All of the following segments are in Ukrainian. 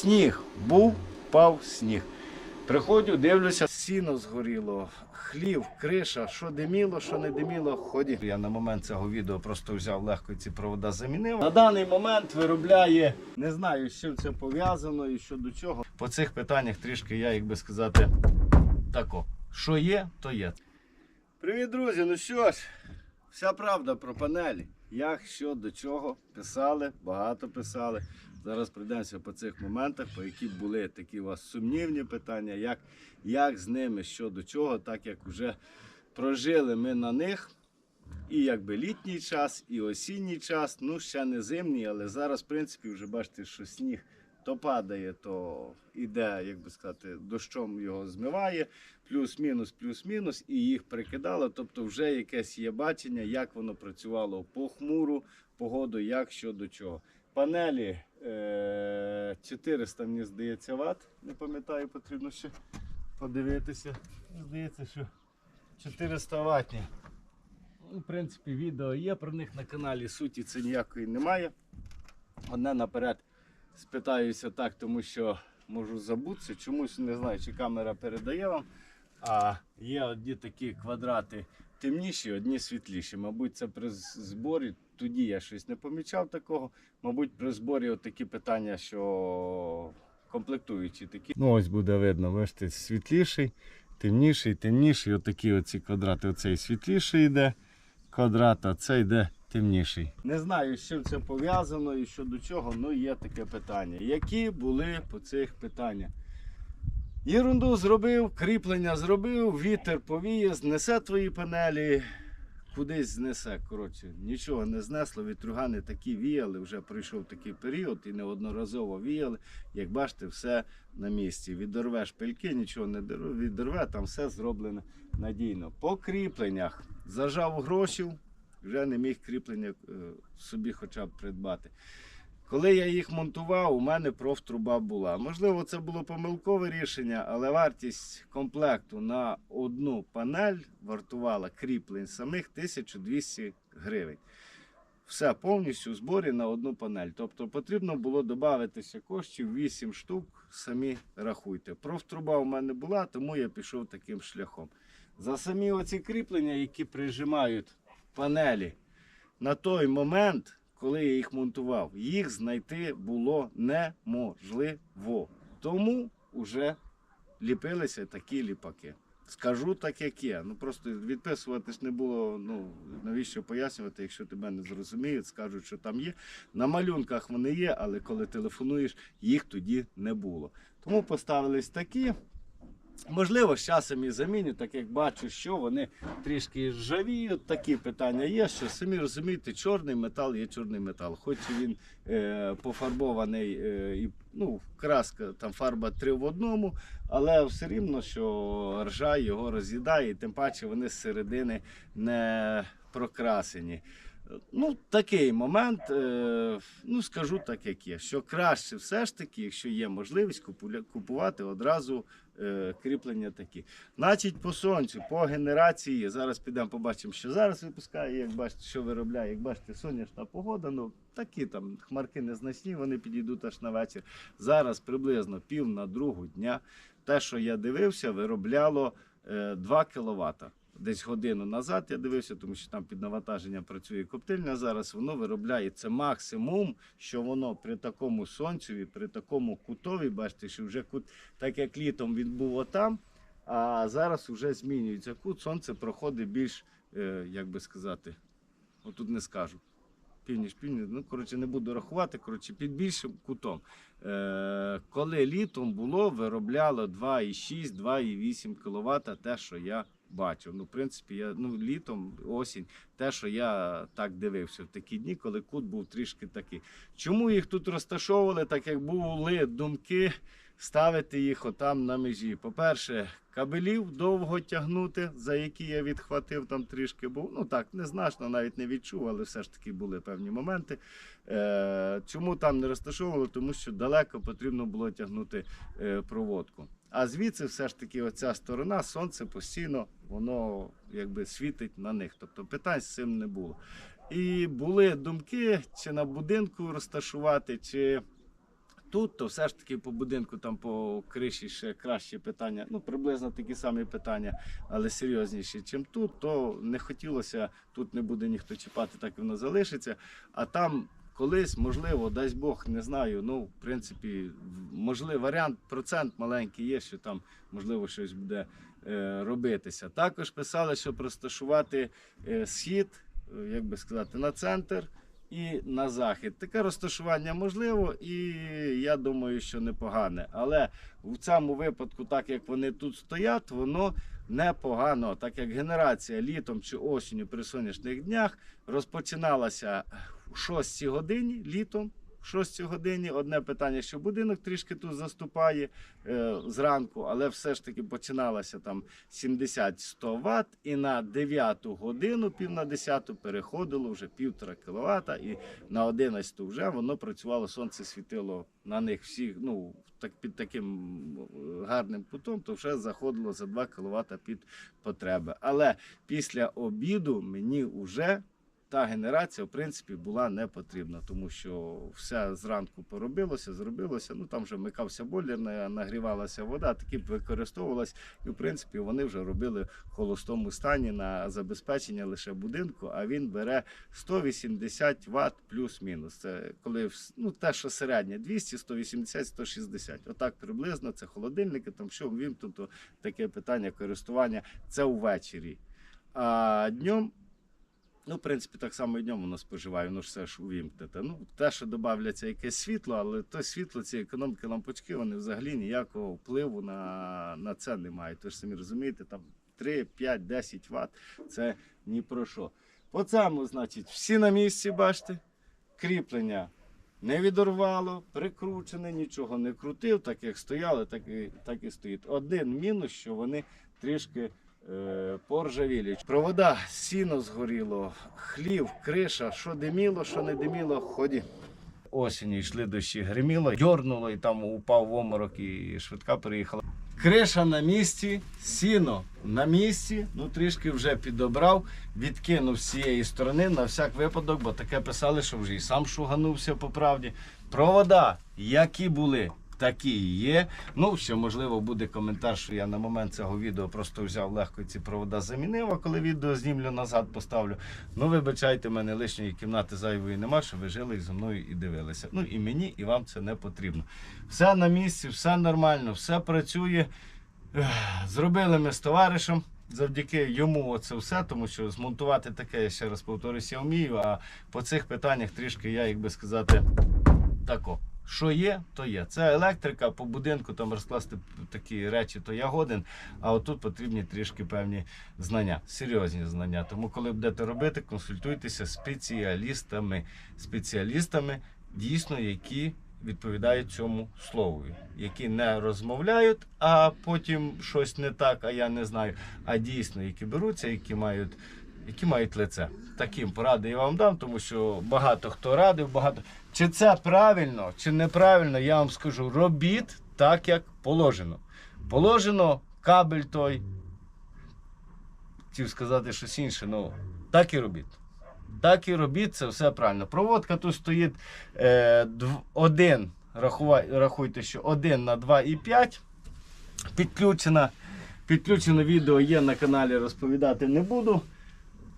Сніг був, впав сніг. Приходжу, дивлюся, сіно згоріло, хлів, криша, що диміло, що не диміло, ході. Я на момент цього відео просто взяв легко ці провода замінив. На даний момент виробляє, не знаю, з чим це пов'язано і що до чого. По цих питаннях трішки я, як би сказати, тако. Що є, то є. Привіт, друзі! Ну що ж, вся правда про панелі. Як, що, до чого писали, багато писали. Зараз пройдемося по цих моментах, по які були такі у вас сумнівні питання, як, як з ними, що до чого, так як вже прожили ми на них. І якби літній час, і осінній час, ну ще не зимній, але зараз, в принципі, вже бачите, що сніг то падає, то іде, як би сказати, дощом його змиває, плюс-мінус, плюс-мінус, і їх прикидало. Тобто вже якесь є бачення, як воно працювало по хмуру погоду, як що до чого. Панелі 400, мені здається, ватт. Не пам'ятаю, потрібно ще подивитися. Здається, що 400 ватні. Ну, В принципі, відео є про них на каналі, суті це ніякої немає. Одне наперед спитаюся так, тому що можу забутися. Чомусь не знаю, чи камера передає вам. А є одні такі квадрати темніші, одні світліші. Мабуть, це при зборі. Тоді я щось не помічав такого. Мабуть, при зборі от такі питання, що комплектуючі такі. Ну, ось буде видно, бачите, світліший, темніший, темніший. Отакі оці квадрати. Оцей світліший йде квадрат, а це йде темніший. Не знаю, з чим це пов'язано і що до чого, але є таке питання. Які були по цих питаннях? Єрунду зробив, кріплення зробив, вітер повіє, знесе твої панелі, кудись знесе. Коротше, нічого не знесло, вітругани такі віяли, вже пройшов такий період і неодноразово віяли. Як бачите, все на місці. Відорве шпильки, нічого не відорве, там все зроблено надійно. По кріпленнях зажав грошів, вже не міг кріплення е, собі хоча б придбати. Коли я їх монтував, у мене профтруба була. Можливо, це було помилкове рішення, але вартість комплекту на одну панель вартувала кріплень самих 1200 гривень. Все повністю в зборі на одну панель. Тобто потрібно було додати ще коштів 8 штук, самі рахуйте. Профтруба у мене була, тому я пішов таким шляхом. За самі оці кріплення, які прижимають панелі, на той момент, коли я їх монтував, їх знайти було неможливо. Тому вже ліпилися такі ліпаки. Скажу так, як є. Ну просто відписувати ж не було. Ну навіщо пояснювати, якщо тебе не зрозуміють, скажуть, що там є. На малюнках вони є, але коли телефонуєш, їх тоді не було. Тому поставились такі. Можливо, з часом і заміню, так як бачу, що вони трішки ржавіють. Такі питання є, що самі розумієте, чорний метал є чорний метал. Хоч він е, пофарбований, е, і ну, краска, там фарба три в одному, але все рівно, що ржа його роз'їдає, і тим паче вони з середини не прокрасені. Ну, такий момент, е, ну скажу так, як є. Що краще все ж таки, якщо є можливість купувати одразу е, кріплення такі. Значить, по сонцю, по генерації, зараз підемо побачимо, що зараз випускає, як бачите, що виробляє. Як бачите, сонячна погода, ну такі там хмарки незначні, вони підійдуть аж на вечір. Зараз приблизно пів на другу дня. Те, що я дивився, виробляло е, 2 кВт. Десь годину назад я дивився, тому що там під навантаженням працює коптильня. Зараз воно виробляє це максимум, що воно при такому сонцеві, при такому кутові, бачите, що вже кут, так як літом він був отам, а зараз вже змінюється кут. Сонце проходить більш, е, як би сказати, отут не скажу. Північ, північ, ну коротше, не буду рахувати, коротше, під більшим кутом. Е, коли літом було, виробляло 2,6, 2,8 кВт, те, що я бачив. Ну, в принципі, я ну, літом, осінь, те, що я так дивився в такі дні, коли кут був трішки такий. Чому їх тут розташовували, так як були думки ставити їх отам на межі. По-перше, кабелів довго тягнути, за які я відхватив там трішки був. Ну так, незначно, навіть не відчув, але все ж таки були певні моменти. Е, чому там не розташовували? Тому що далеко потрібно було тягнути е, проводку. А звідси все ж таки оця сторона, сонце постійно воно якби світить на них. Тобто питань з цим не було. І були думки, чи на будинку розташувати, чи Тут то все ж таки по будинку, там по криші ще краще питання. Ну, приблизно такі самі питання, але серйозніші, ніж тут. То не хотілося, тут не буде ніхто чіпати, так воно залишиться. А там колись, можливо, дасть Бог, не знаю. Ну, в принципі, можливо, варіант, процент маленький є, що там можливо щось буде е, робитися. Також писали, щоб розташувати е, схід, е, як би сказати, на центр і на захід. Таке розташування можливо, і я думаю, що непогане. Але в цьому випадку, так як вони тут стоять, воно непогано, так як генерація літом чи осінню при сонячних днях розпочиналася в 6 годині літом. В 6 годині одне питання, що будинок трішки тут заступає е, зранку, але все ж таки починалося там 70-100 Вт, і на 9 годину, пів на 10 переходило вже півтора кВт, і на 11 вже воно працювало, сонце світило на них всіх, ну, так, під таким е, гарним кутом, то вже заходило за 2 кВт під потреби. Але після обіду мені вже та генерація, в принципі, була не потрібна, тому що все зранку поробилося, зробилося. Ну там вже вмикався бойлер, на- нагрівалася вода, таки б використовувалась, і в принципі вони вже робили в холостому стані на забезпечення лише будинку. А він бере 180 Вт плюс-мінус. Це коли ну те, що середнє 200, 180, 160. Отак приблизно це холодильники. Там що ввімкнуто таке питання користування. Це ввечері. А днем Ну, в принципі, так само і днем воно споживає, воно ж все ж увімкнете. Ну, те, що додавляться якесь світло, але то світло, ці економіки лампочки, вони взагалі ніякого впливу на, на це не мають. Ви ж самі розумієте, там 3, 5, 10 Вт це ні про що. По цьому, значить, всі на місці, бачите, кріплення не відорвало, прикручене, нічого не крутив, так як стояли, так і, так і стоїть. Один мінус, що вони трішки поржавілі. Провода, сіно згоріло, хлів, криша, що диміло, що не диміло, ході. Осінню йшли дощі, гриміло, дьорнуло і там упав в оморок і швидка переїхала. Криша на місці, сіно на місці, ну трішки вже підобрав, відкинув з цієї сторони на всяк випадок, бо таке писали, що вже і сам шуганувся по правді. Провода, які були, такі є. Ну, ще можливо буде коментар, що я на момент цього відео просто взяв легко ці провода замінив, а коли відео знімлю назад поставлю. Ну, вибачайте, в мене лишньої кімнати зайвої нема, що ви жили зі мною і дивилися. Ну і мені, і вам це не потрібно. Все на місці, все нормально, все працює. Зробили ми з товаришем. Завдяки йому це все, тому що змонтувати таке, я ще раз повторюся, я вмію. А по цих питаннях трішки я, як би сказати, тако. Що є, то є. Це електрика по будинку, там розкласти такі речі, то я годен. А отут потрібні трішки певні знання, серйозні знання. Тому, коли будете робити, консультуйтеся спеціалістами, спеціалістами, дійсно, які відповідають цьому слову, які не розмовляють, а потім щось не так, а я не знаю. А дійсно, які беруться, які мають. Які мають лице. Таким поради я вам дам, тому що багато хто радив, багато. Чи це правильно, чи неправильно, я вам скажу, робіть так, як положено. Положено кабель той. Хотів сказати щось інше, ну так і робіть. Так і робіть, це все правильно. Проводка тут стоїть е, один, рахуйте, що 1 на 2,5 підключена. Підключене відео є на каналі, розповідати не буду.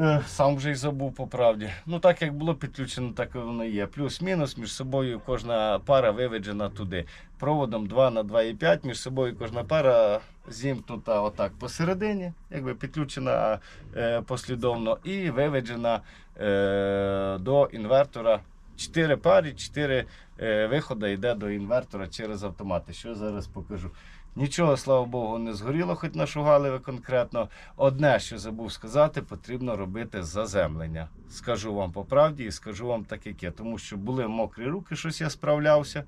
Е, Сам вже й забув по правді. Ну так як було підключено, так і воно є. Плюс-мінус між собою кожна пара виведжена туди. Проводом 2 на 2,5 між собою кожна пара зімкнута отак посередині, якби підключена е, послідовно і виведжена е, до інвертора. 4 пари, 4 е, виходи йде до інвертора через автомати. Що я зараз покажу. Нічого, слава Богу, не згоріло, хоч нашугали ви конкретно. Одне, що забув сказати, потрібно робити заземлення. Скажу вам по правді і скажу вам так, як є. Тому що були мокрі руки, щось я справлявся.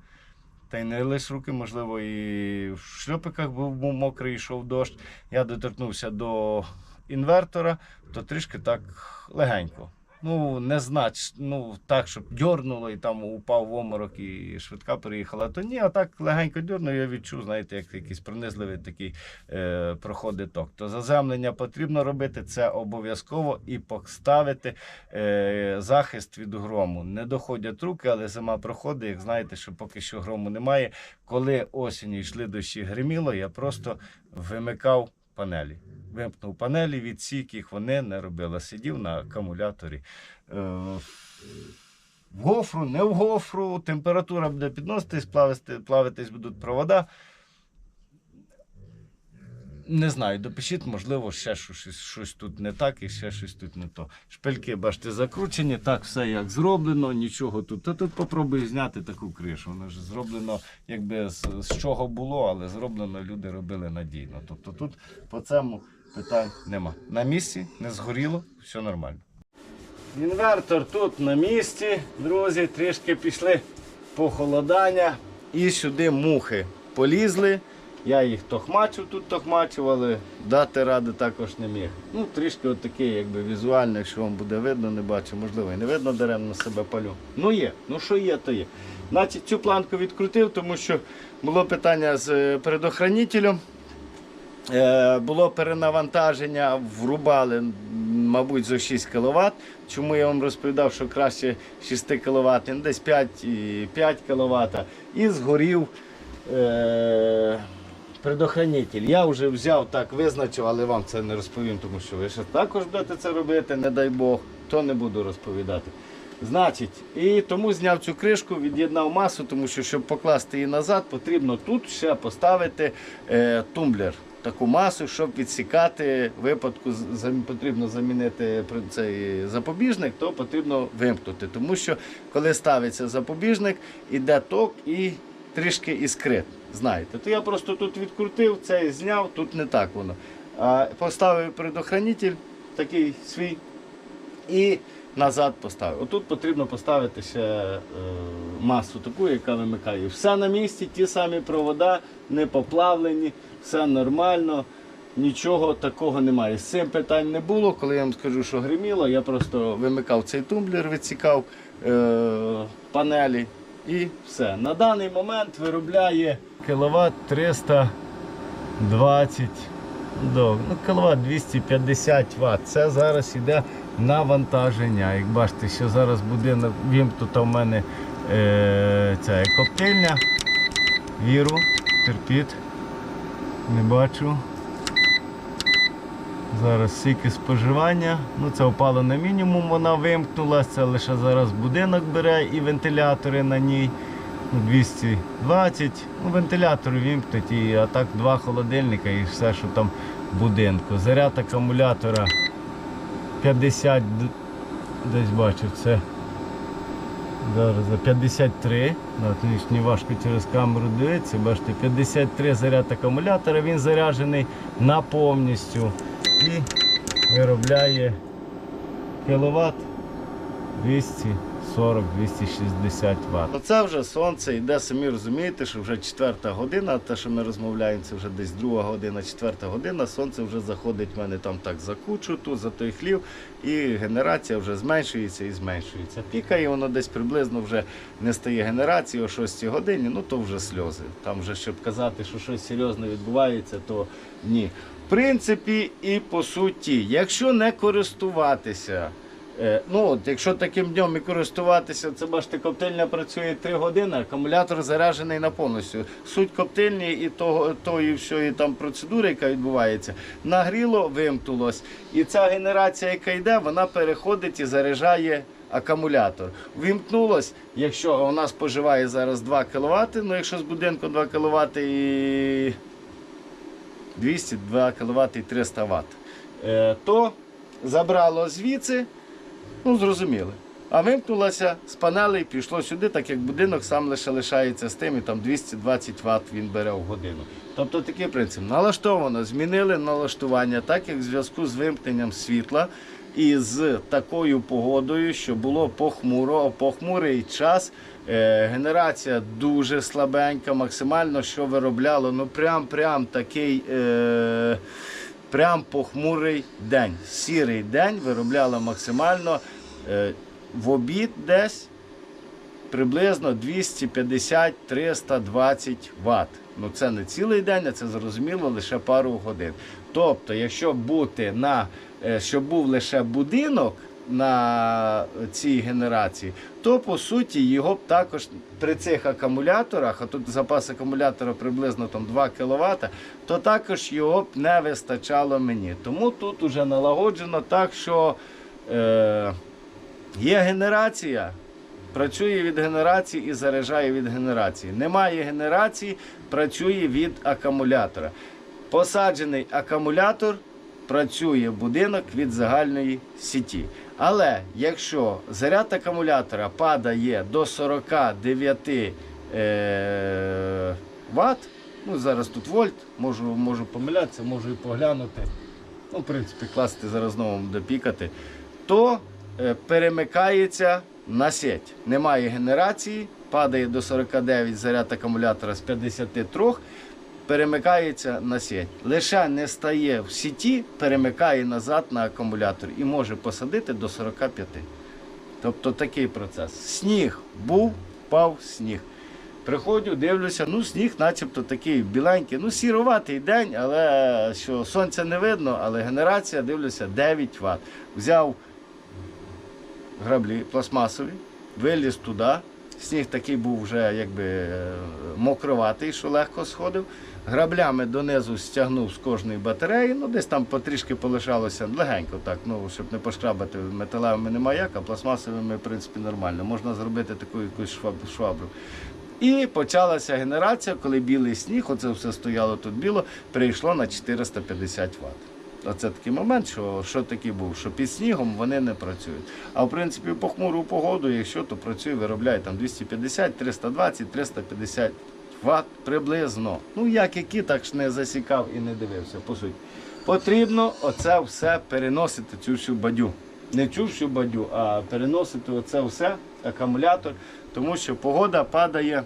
Та й не лише руки, можливо, і в шльопиках був, був мокрий, йшов дощ. Я доторкнувся до інвертора, то трішки так легенько. Ну, не знач, ну так, щоб дьорнуло і там упав в оморок і швидка переїхала. То ні, а так легенько дьорнув, я відчув, знаєте, як якийсь пронизливий такий е, проходить ток. То заземлення потрібно робити, це обов'язково і поставити е, захист від грому. Не доходять руки, але зима проходить. Як знаєте, що поки що грому немає. Коли осінню йшли дощі гриміло, я просто вимикав панелі. Вимкнув панелі, відсік їх вони не робили. Сидів на акумуляторі. Е, в гофру, не в гофру, температура буде підноситись, плавити, плавитись будуть провода. Не знаю, допишіть, можливо, ще щось, щось, тут не так і ще щось тут не то. Шпильки, бачите, закручені, так все як зроблено, нічого тут. Та тут попробую зняти таку кришу. Воно ж зроблено, якби з, з чого було, але зроблено люди робили надійно. Тобто тут по цьому питань нема. На місці, не згоріло, все нормально. Інвертор тут на місці, друзі, трішки пішли похолодання. І сюди мухи полізли. Я їх тохмачив тут тохмачив, але дати ради також не міг. Ну, трішки от такий, якби візуально, якщо вам буде видно, не бачу, можливо, і не видно даремно себе палю. Ну є, ну що є, то є. Значить, цю планку відкрутив, тому що було питання з е, предохранителем. Е, було перенавантаження, врубали, мабуть, за 6 кВт. Чому я вам розповідав, що краще 6 кВт, десь 5 5 кВт. І згорів е, предохранитель. Я вже взяв так, визначив, але вам це не розповім, тому що ви ще також будете це робити, не дай Бог, то не буду розповідати. Значить, і тому зняв цю кришку, від'єднав масу, тому що щоб покласти її назад, потрібно тут ще поставити е, тумблер. Таку масу, щоб відсікати випадку, потрібно замінити цей запобіжник, то потрібно вимкнути. Тому що коли ставиться запобіжник, іде ток і трішки іскрит. Знаєте, то я просто тут відкрутив, цей зняв, тут не так воно. Поставив предохранитель такий свій і назад поставив. Отут потрібно поставити ще е, масу таку, яка вимикає. Все на місці, ті самі провода, не поплавлені, все нормально. Нічого такого немає. З цим питань не було. Коли я вам скажу, що гриміло, я просто вимикав цей тумблер, відсікав е, панелі і все. На даний момент виробляє кіловат 320 до, ну, кіловат 250 Вт. Це зараз йде навантаження. Як бачите, що зараз будинок вімкнута в мене е, ця коптильня. Віру, терпіть. Не бачу. Зараз скільки споживання. Ну це впало на мінімум, вона вимкнулася. Це лише зараз будинок бере і вентилятори на ній. Ну, 220. Ну, вентилятори вимкнуть, і, а так два холодильника і все, що там в будинку. Заряд акумулятора 50, десь бачив, це зараз за 53. Ну, от ніж не важко через камеру дивитися, бачите, 53 заряд акумулятора, він заряджений на повністю і виробляє кіловат 240-260 Вт. Оце вже сонце йде, самі розумієте, що вже четверта година, те, що ми розмовляємо, це вже десь друга година, четверта година, сонце вже заходить в мене там так за кучу, тут за той хлів, і генерація вже зменшується і зменшується. Пікає воно десь приблизно вже не стає генерації о 6 годині, ну то вже сльози. Там вже, щоб казати, що щось серйозне відбувається, то ні. Принципі, і по суті, якщо не користуватися. Е, Ну, от, якщо таким днем і користуватися, це бачите, коптильня працює 3 години, акумулятор заряджений на повністю. Суть коптильні і того, тої всієї там процедури, яка відбувається, нагріло, вимкнулось. І ця генерація, яка йде, вона переходить і заряджає акумулятор. Вимкнулось, якщо вона споживає зараз 2 кВт, ну якщо з будинку 2 кВт і 200, 2 кВт і 300 Вт, е, то забрало звідси. Ну, зрозуміли. А вимкнулося з панелей, пішло сюди, так як будинок сам лише лишається з тим, і там 220 Вт він бере в годину. Тобто такий принцип. Налаштовано, змінили налаштування, так як в зв'язку з вимкненням світла і з такою погодою, що було похмуро, похмурий час. Е, генерація дуже слабенька, максимально що виробляло, ну прям-прям такий. Е, Прям похмурий день, сірий день виробляла максимально Е, в обід десь приблизно 250-320 Вт. Ну це не цілий день, а це зрозуміло лише пару годин. Тобто, якщо бути на щоб був лише будинок на цій генерації, то по суті його б також при цих акумуляторах, а тут запас акумулятора приблизно там 2 кВт, то також його б не вистачало мені. Тому тут уже налагоджено так, що е, є генерація. Працює від генерації і заряджає від генерації. Немає генерації, працює від акумулятора. Посаджений акумулятор працює будинок від загальної сіті. Але якщо заряд акумулятора падає до 49 е, Вт, ну зараз тут вольт, можу, можу помилятися, можу і поглянути. Ну, в принципі, класти зараз знову буде пікати, то е, перемикається на сеть. Немає генерації, падає до 49 заряд акумулятора з 53, перемикається на сеть. Лише не стає в сіті, перемикає назад на акумулятор і може посадити до 45. Тобто такий процес. Сніг був, впав сніг. Приходжу, дивлюся, ну сніг начебто такий біленький, ну сіроватий день, але що сонця не видно, але генерація, дивлюся, 9 Вт. Взяв граблі пластмасові, виліз туди. Сніг такий був вже якби мокроватий, що легко сходив. Граблями донизу стягнув з кожної батареї, ну десь там потрішки полишалося легенько, так, ну, щоб не пошкрабати металевими немає як, а пластмасовими, в принципі, нормально. Можна зробити таку якусь шваб- швабру. І почалася генерація, коли білий сніг, оце все стояло тут біло, перейшло на 450 Вт. Оце такий момент, що, що такий був, що під снігом вони не працюють. А в принципі, по хмуру погоду, якщо то працює, виробляє там 250, 320, 350 Вт приблизно. Ну, як які, так ж не засікав і не дивився, по суті. Потрібно оце все переносити, цю всю бадю. Не цю всю бадю, а переносити оце все, акумулятор, тому що погода падає.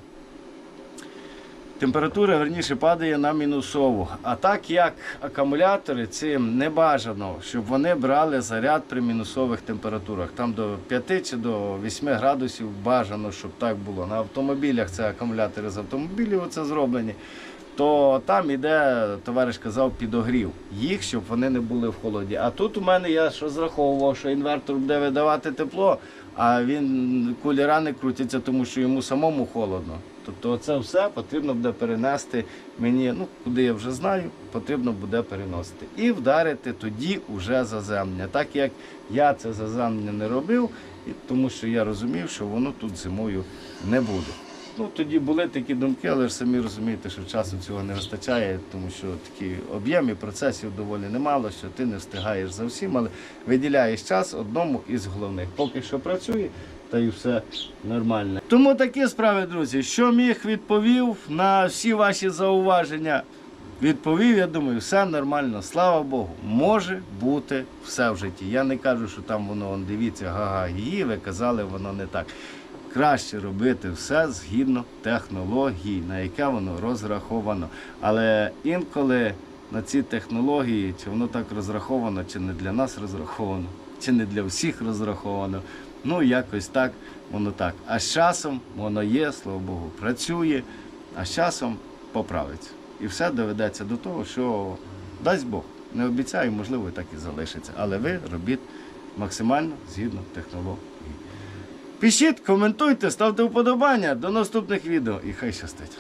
Температура верніше падає на мінусову. А так як акумулятори цим не бажано, щоб вони брали заряд при мінусових температурах. Там до 5 чи до 8 градусів бажано, щоб так було. На автомобілях це акумулятори з автомобілів оце зроблені. То там іде, товариш казав, підогрів їх, щоб вони не були в холоді. А тут у мене я ж розраховував, що інвертор буде видавати тепло, а він кулера не крутяться, тому що йому самому холодно. Тобто це все потрібно буде перенести мені, ну куди я вже знаю, потрібно буде переносити. І вдарити тоді уже заземлення. Так як я це заземлення не робив, тому що я розумів, що воно тут зимою не буде. Ну, тоді були такі думки, але ж самі розумієте, що часу цього не вистачає, тому що такі об'єми процесів доволі немало, що ти не встигаєш за всім, але виділяєш час одному із головних. Поки що працює, та й все нормально. Тому такі справи, друзі, що міг відповів на всі ваші зауваження. Відповів, я думаю, все нормально, слава Богу, може бути все в житті. Я не кажу, що там воно, он, дивіться, га-га, її, ви казали, воно не так. Краще робити все згідно технології, на яке воно розраховано. Але інколи на ці технології, чи воно так розраховано, чи не для нас розраховано, чи не для всіх розраховано. Ну, якось так, воно так. А з часом воно є, слава Богу, працює, а з часом поправиться. І все доведеться до того, що дасть Бог. Не обіцяю, можливо, так і залишиться. Але ви робіть максимально згідно технології. Пишіть, коментуйте, ставте вподобання. До наступних відео і хай щастить.